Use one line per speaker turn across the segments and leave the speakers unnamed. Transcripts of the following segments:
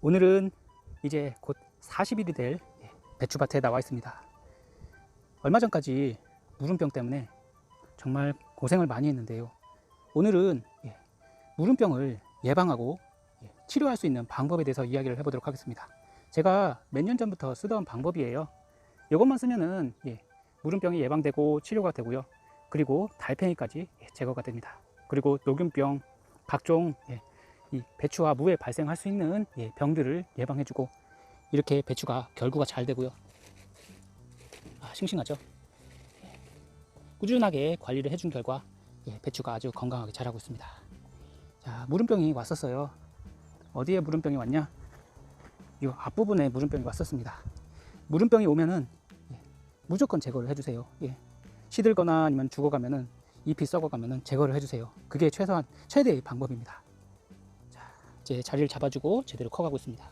오늘은 이제 곧 40일이 될 배추밭에 나와 있습니다. 얼마 전까지 무름병 때문에 정말 고생을 많이 했는데요. 오늘은 예, 무름병을 예방하고 예, 치료할 수 있는 방법에 대해서 이야기를 해보도록 하겠습니다. 제가 몇 년 전부터 쓰던 방법이에요. 이것만 쓰면은 예, 무름병이 예방되고 치료가 되고요. 그리고 달팽이까지 예, 제거가 됩니다. 그리고 녹균병, 각종 예, 이 배추와 무에 발생할 수 있는 예, 병들을 예방해주고 이렇게 배추가 결구가 잘 되고요. 아, 싱싱하죠? 예, 꾸준하게 관리를 해준 결과 예, 배추가 아주 건강하게 자라고 있습니다. 자, 무름병이 왔었어요. 어디에 무름병이 왔냐? 이 앞부분에 무름병이 왔었습니다. 무름병이 오면은 예, 무조건 제거를 해주세요. 예, 시들거나 아니면 죽어가면은 잎이 썩어가면은 제거를 해주세요. 그게 최소한 최대의 방법입니다. 자, 이제 자리를 잡아주고 제대로 커가고 있습니다.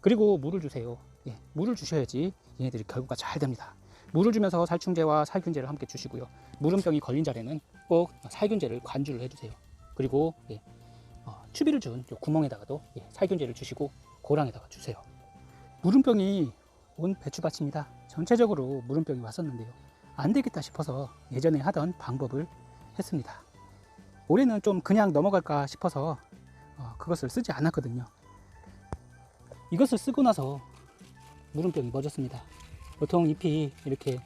그리고 물을 주세요. 예, 물을 주셔야지 얘네들이 결구가 잘 됩니다. 물을 주면서 살충제와 살균제를 함께 주시고요. 무름병이 걸린 자리는 꼭 살균제를 관주를 해주세요. 그리고 예, 어, 추비를 준요 구멍에다가도 예, 살균제를 주시고 고랑에다가 주세요. 무름병이 온 배추밭입니다. 전체적으로 무름병이 왔었는데요. 안 되겠다 싶어서 예전에 하던 방법을 했습니다. 올해는 좀 그냥 넘어갈까 싶어서 어, 그것을 쓰지 않았거든요. 이것을 쓰고 나서 무름병이 멎었습니다. 보통 잎이 이렇게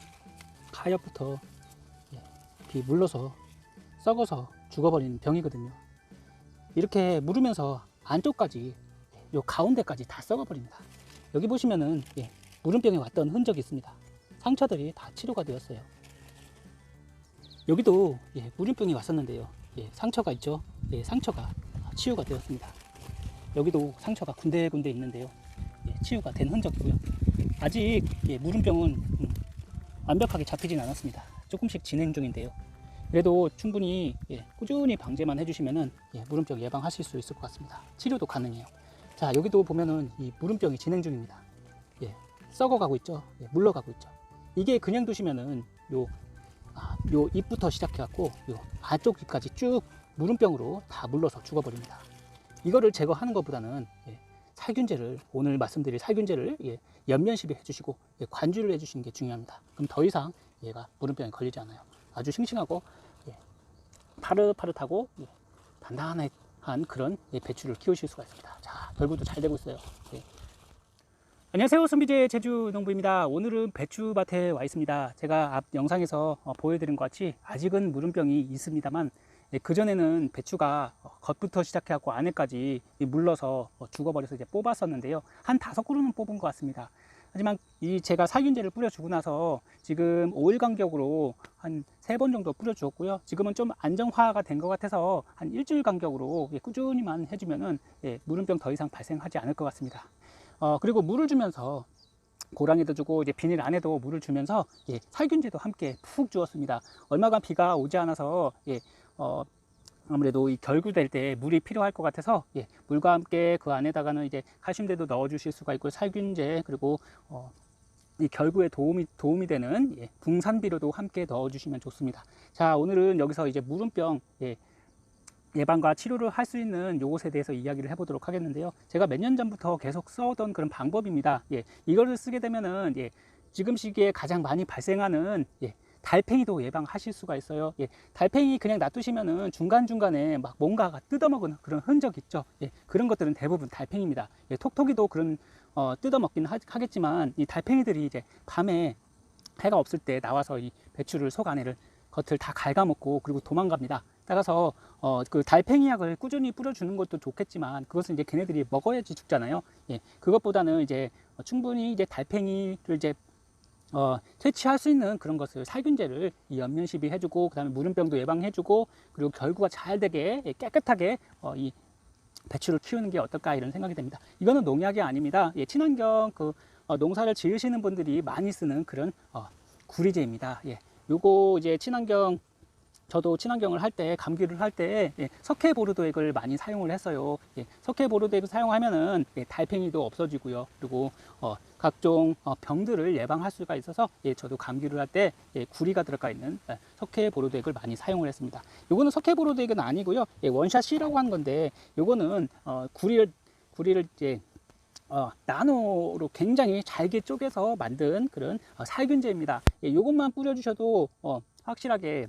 가엽부터 예, 잎이 물러서 썩어서 죽어버리는 병이거든요. 이렇게 물으면서 안쪽까지 요 가운데까지 다 썩어버립니다. 여기 보시면은 예, 무름병이 왔던 흔적이 있습니다. 상처들이 다 치료가 되었어요. 여기도 예, 무름병이 왔었는데요. 예, 상처가 있죠. 예, 상처가 치유가 되었습니다. 여기도 상처가 군데군데 있는데요. 예, 치유가 된 흔적이고요. 아직 예, 무름병은 음, 완벽하게 잡히진 않았습니다. 조금씩 진행 중인데요. 그래도 충분히 예, 꾸준히 방제만 해주시면은 예, 무름병 예방하실 수 있을 것 같습니다. 치료도 가능해요. 자 여기도 보면은 이 무름병이 진행 중입니다. 예, 썩어가고 있죠. 예, 물러가고 있죠. 이게 그냥 두시면은 요, 아, 요 잎부터 시작해갖고 요 안쪽 잎까지 쭉 무름병으로 다 물러서 죽어버립니다. 이거를 제거하는 것보다는 예, 살균제를 오늘 말씀드릴 살균제를 예, 연면 시비 해주시고 예, 관주를 해주시는 게 중요합니다. 그럼 더 이상 얘가 무름병에 걸리지 않아요. 아주 싱싱하고 예, 파릇파릇하고 예, 단단한 그런 예, 배추를 키우실 수가 있습니다. 자, 결국도 잘 되고 있어요. 예. 안녕하세요. 손비제 제주농부입니다. 오늘은 배추밭에 와 있습니다. 제가 앞 영상에서 어, 보여드린 것 같이 아직은 무름병이 있습니다만 예, 그전에는 배추가 어, 겉부터 시작해갖고 안에까지 이 물러서 어, 죽어버려서 이제 뽑았었는데요. 한 다섯 그루는 뽑은 것 같습니다. 하지만 이 제가 살균제를 뿌려주고 나서 지금 5일 간격으로 한 세 번 정도 뿌려주었고요. 지금은 좀 안정화가 된 것 같아서 한 일주일 간격으로 예, 꾸준히만 해주면은 예, 무름병 더 이상 발생하지 않을 것 같습니다. 어, 그리고 물을 주면서 고랑에도 주고 이제 비닐 안에도 물을 주면서 예, 살균제도 함께 푹 주었습니다. 얼마간 비가 오지 않아서 예, 어, 아무래도 이 결구될 때 물이 필요할 것 같아서 예, 물과 함께 그 안에다가는 이제 칼슘제도 넣어 주실 수가 있고 살균제 그리고 어, 이 결구에 도움이 도움이 되는 예, 붕산비료도 함께 넣어 주시면 좋습니다. 자 오늘은 여기서 이제 무름병 예, 예방과 치료를 할 수 있는 요것에 대해서 이야기를 해보도록 하겠는데요. 제가 몇 년 전부터 계속 써오던 그런 방법입니다. 예, 이거를 쓰게 되면은 예, 지금 시기에 가장 많이 발생하는 예, 달팽이도 예방하실 수가 있어요. 예, 달팽이 그냥 놔두시면은 중간중간에 막 뭔가가 뜯어먹은 그런 흔적 있죠. 예, 그런 것들은 대부분 달팽이입니다. 예, 톡톡이도 그런 어, 뜯어먹긴 하, 하겠지만 이 달팽이들이 이제 밤에 해가 없을 때 나와서 이 배추를 속 안에를 겉을 다 갉아먹고 그리고 도망갑니다. 따라서 어, 그 달팽이 약을 꾸준히 뿌려주는 것도 좋겠지만 그것은 이제 걔네들이 먹어야지 죽잖아요. 예, 그것보다는 이제 충분히 이제 달팽이를 이제 어, 퇴치할 수 있는 그런 것을 살균제를 이 연면 시비 해주고 그 다음에 무름병도 예방해주고 그리고 결구가 잘 되게 예, 깨끗하게 어, 이 배추를 키우는 게 어떨까 이런 생각이 됩니다. 이거는 농약이 아닙니다. 예, 친환경 그 어, 농사를 지으시는 분들이 많이 쓰는 그런 어, 구리제입니다. 예, 요거 이제 친환경 저도 친환경을 할 때 감기를 할때 예, 석회 보르도액을 많이 사용을 했어요. 예, 석회 보르도액을 사용하면은 예, 달팽이도 없어지고요. 그리고 어, 각종 어, 병들을 예방할 수가 있어서 예, 저도 감기를 할때 예, 구리가 들어가 있는 예, 석회 보르도액을 많이 사용을 했습니다. 요거는 석회 보르도액은 아니고요. 예, 원샷 C라고 하는 건데 요거는 어, 구리를 구리를 이제 어, 나노로 굉장히 잘게 쪼개서 만든 그런 어, 살균제입니다. 예, 이것만 뿌려주셔도 어, 확실하게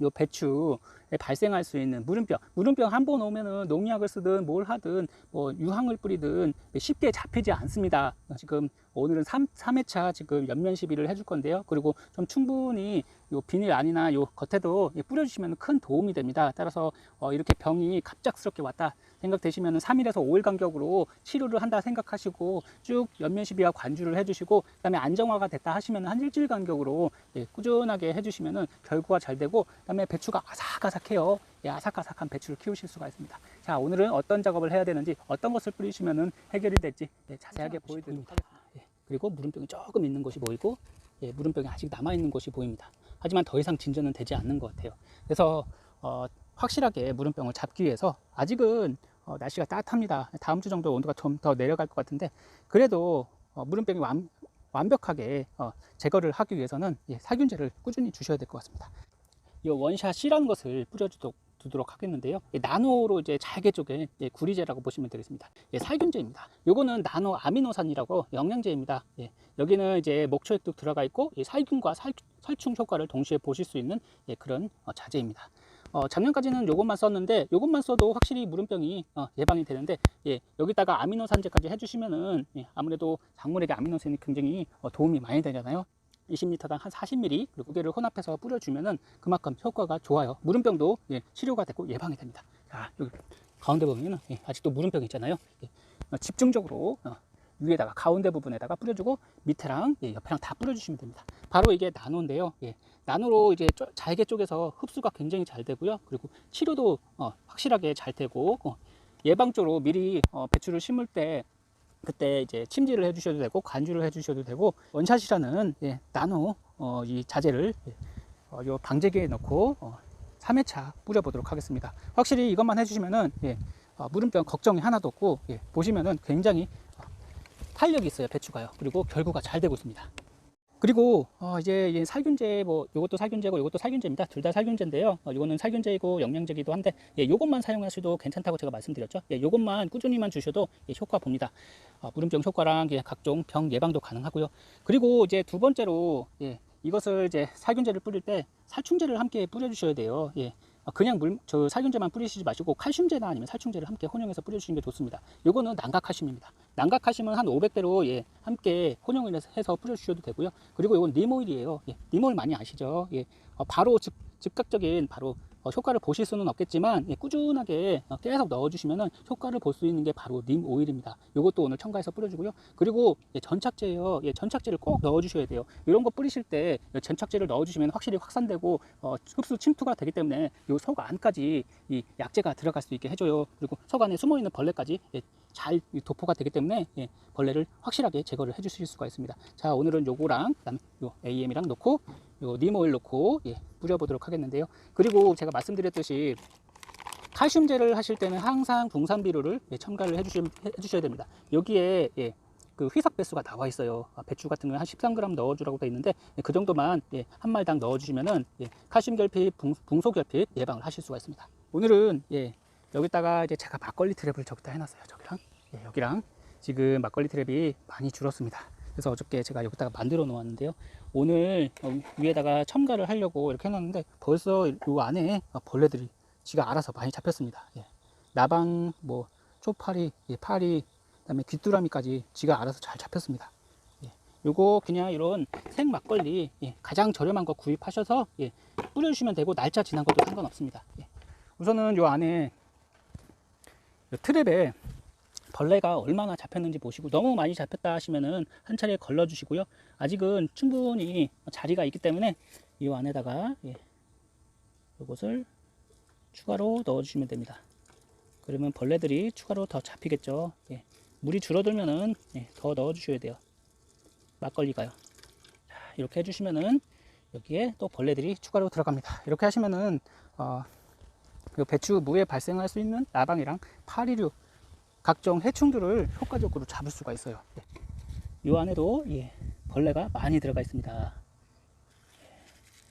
요 배추에 발생할 수 있는 물음병, 물음병 한 번 오면은 농약을 쓰든 뭘 하든 뭐 유황을 뿌리든 쉽게 잡히지 않습니다. 지금 오늘은 3, 삼회차 지금 연면 시비를 해줄 건데요. 그리고 좀 충분히 요 비닐 안이나 요 겉에도 예, 뿌려주시면 큰 도움이 됩니다. 따라서 어, 이렇게 병이 갑작스럽게 왔다 생각되시면 3일에서 5일 간격으로 치료를 한다 생각하시고 쭉 연면 시비와 관주를 해주시고 그 다음에 안정화가 됐다 하시면 한 일주일 간격으로 예, 꾸준하게 해주시면은 결과가 잘 되고 그 다음에 배추가 아삭아삭 해요. 예, 아삭아삭한 배추를 키우실 수가 있습니다. 자 오늘은 어떤 작업을 해야 되는지 어떤 것을 뿌리시면은 해결이 될지 예, 자세하게 하겠습니다. 예, 그리고 물음병이 조금 있는 곳이 보이고 예, 물음병이 아직 남아 있는 곳이 보입니다. 하지만 더 이상 진전은 되지 않는 것 같아요. 그래서 어, 확실하게 물음병을 잡기 위해서 아직은 어, 날씨가 따뜻합니다. 다음 주 정도 온도가 좀 더 내려갈 것 같은데 그래도 어, 물음병이 완, 완벽하게 어, 제거를 하기 위해서는 예, 살균제를 꾸준히 주셔야 될 것 같습니다. 이 원샷이라는 것을 뿌려주도록 두도록 하겠는데요. 예, 나노로 이제 잘게 쪼갠 예, 구리제라고 보시면 되겠습니다. 예, 살균제입니다. 요거는 나노 아미노산이라고 영양제입니다. 예, 여기는 이제 목초액도 들어가 있고 예, 살균과 살, 살충 효과를 동시에 보실 수 있는 예, 그런 어, 자재입니다. 어, 작년까지는 요것만 썼는데 요것만 써도 확실히 물음병이 어, 예방이 되는데 예, 여기다가 아미노산제까지 해주시면은 예, 아무래도 작물에게 아미노산이 굉장히 어, 도움이 많이 되잖아요. 20리터당 한 40ml 그리고 두 개를 혼합해서 뿌려주면은 그만큼 효과가 좋아요. 물음병도 예, 치료가 되고 예방이 됩니다. 자 여기 가운데 보면은 예, 아직도 물음병 있잖아요. 예, 어, 집중적으로 어, 위에다가 가운데 부분에다가 뿌려주고 밑에랑 예, 옆에랑 다 뿌려주시면 됩니다. 바로 이게 나노인데요. 예, 나노로 이제 쪼- 잘게 쪼개서 흡수가 굉장히 잘 되고요. 그리고 치료도 어, 확실하게 잘 되고 어, 예방적으로 미리 어, 배추를 심을 때 그때 이제 침지를 해주셔도 되고 관주를 해주셔도 되고 원샷이라는 예, 나노 어, 이 자재를 예, 어, 요 방제기에 넣고 어, 3회차 뿌려보도록 하겠습니다. 확실히 이것만 해주시면은 예, 어, 물음병 걱정이 하나도 없고 예, 보시면은 굉장히 어, 탄력이 있어요 배추가요. 그리고 결구가 잘 되고 있습니다. 그리고 어, 이제 이 살균제 뭐 요것도 살균제고 요것도 살균제입니다. 둘 다 살균제인데요. 어, 요거는 살균제이고 영양제이기도 한데 예, 요것만 사용하셔도 괜찮다고 제가 말씀드렸죠. 예, 요것만 꾸준히만 주셔도 예, 효과 봅니다. 어, 물음병 효과랑 예, 각종 병 예방도 가능하고요. 그리고 이제 두 번째로 예, 이것을 이제 살균제를 뿌릴 때 살충제를 함께 뿌려주셔야 돼요. 예. 어, 그냥 물, 저 살균제만 뿌리시지 마시고 칼슘제나 아니면 살충제를 함께 혼용해서 뿌려주시는 게 좋습니다. 요거는 난각칼슘입니다. 난각칼슘은 한 500대로 예, 함께 혼용을 해서- 뿌려주셔도 되고요. 그리고 이건 님오일이에요. 예, 님오일 많이 아시죠? 예, 어, 바로 즉, 즉각적인 바로 어, 효과를 보실 수는 없겠지만 예, 꾸준하게 어, 계속 넣어주시면 효과를 볼 수 있는 게 바로 님 오일입니다. 이것도 오늘 첨가해서 뿌려주고요. 그리고 예, 전착제예요. 예, 전착제를 꼭 넣어주셔야 돼요. 이런 거 뿌리실 때 예, 전착제를 넣어주시면 확실히 확산되고 어, 흡수 침투가 되기 때문에 이 속 안까지 이 약재가 들어갈 수 있게 해줘요. 그리고 속 안에 숨어 있는 벌레까지 예, 잘 도포가 되기 때문에 예, 벌레를 확실하게 제거를 해주실 수가 있습니다. 자 오늘은 요거랑 그다음에 요 AM이랑 넣고 요 니모일 넣고 예, 뿌려보도록 하겠는데요. 그리고 제가 말씀드렸듯이 칼슘제를 하실 때는 항상 붕산 비료를 예, 첨가를 해주시, 해주셔야 됩니다. 여기에 예, 그 휘석 배수가 나와 있어요. 아, 배추 같은 거는 한 13g 넣어주라고 되어 있는데 예, 그 정도만 예, 한 말당 넣어주시면은 예, 칼슘 결핍, 붕, 붕소 결핍 예방을 하실 수가 있습니다. 오늘은 예, 여기다가 이제 제가 막걸리 트랩을 저기다 해놨어요. 저기랑 예, 여기랑 지금 막걸리 트랩이 많이 줄었습니다. 그래서 어저께 제가 여기다가 만들어 놓았는데요. 오늘 어, 위에다가 첨가를 하려고 이렇게 해놨는데 벌써 이 안에 어, 벌레들이 지가 알아서 많이 잡혔습니다. 예. 나방, 뭐 초파리, 예, 파리, 그다음에 귀뚜라미까지 지가 알아서 잘 잡혔습니다. 예. 요거 그냥 이런 생 막걸리 예, 가장 저렴한 거 구입하셔서 예, 뿌려주시면 되고 날짜 지난 것도 상관없습니다. 예. 우선은 요 안에 요 트랩에 벌레가 얼마나 잡혔는지 보시고 너무 많이 잡혔다 하시면은 한 차례 걸러 주시고요. 아직은 충분히 자리가 있기 때문에 이 안에다가 예, 요것을 추가로 넣어 주시면 됩니다. 그러면 벌레들이 추가로 더 잡히겠죠. 예. 물이 줄어들면은 예, 더 넣어 주셔야 돼요. 막걸리가요. 자, 이렇게 해주시면은 여기에 또 벌레들이 추가로 들어갑니다. 이렇게 하시면은 어, 요 배추 무에 발생할 수 있는 나방이랑 파리류 각종 해충들을 효과적으로 잡을 수가 있어요. 예. 이 안에도 예, 벌레가 많이 들어가 있습니다.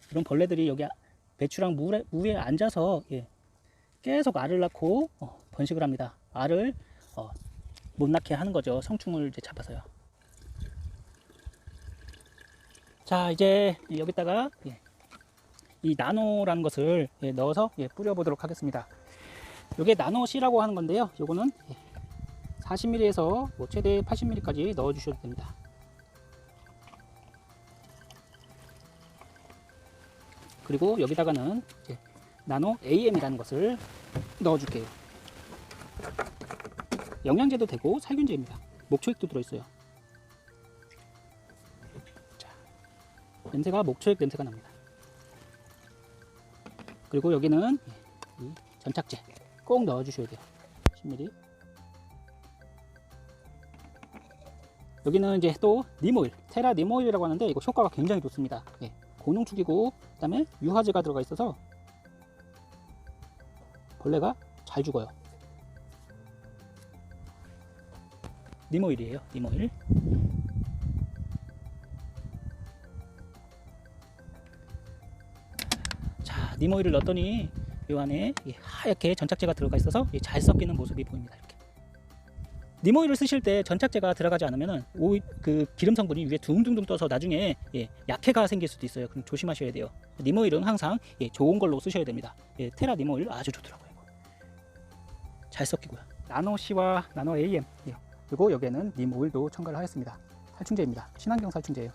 이런 벌레들이 여기 배추랑 물에, 무에 앉아서 예, 계속 알을 낳고 어, 번식을 합니다. 알을 어, 못 낳게 하는 거죠. 성충을 이제 잡아서요. 자, 이제 여기다가 예, 이 나노라는 것을 예, 넣어서 예, 뿌려보도록 하겠습니다. 이게 나노 C라고 하는 건데요. 요거는 40mm에서 뭐 최대 80mm까지 넣어 주셔도 됩니다. 그리고 여기다가는 나노 AM이라는 것을 넣어 줄게요. 영양제도 되고 살균제입니다. 목초액도 들어있어요. 자, 냄새가 목초액 냄새가 납니다. 그리고 여기는 이 전착제 꼭 넣어 주셔야 돼요. 10ml. 여기는 이제 또 니모일, 테라 니모일이라고 하는데 이거 효과가 굉장히 좋습니다. 예, 고농축이고 그 다음에 유화제가 들어가 있어서 벌레가 잘 죽어요. 니모일이에요. 니모일. 자, 니모일을 넣었더니 이 안에 이 하얗게 전착제가 들어가 있어서 이잘 섞이는 모습이 보입니다. 니모일을 쓰실 때 전착제가 들어가지 않으면은 오이, 그 기름 성분이 위에 둥둥둥 떠서 나중에 예, 약해가 생길 수도 있어요. 그럼 조심하셔야 돼요. 니모일은 항상 예, 좋은 걸로 쓰셔야 됩니다. 예, 테라 니모일 아주 좋더라고요. 잘 섞이고요. 나노 C와 나노 AM 예, 그리고 여기에는 님 오일도 첨가를 하였습니다. 살충제입니다. 친환경 살충제예요.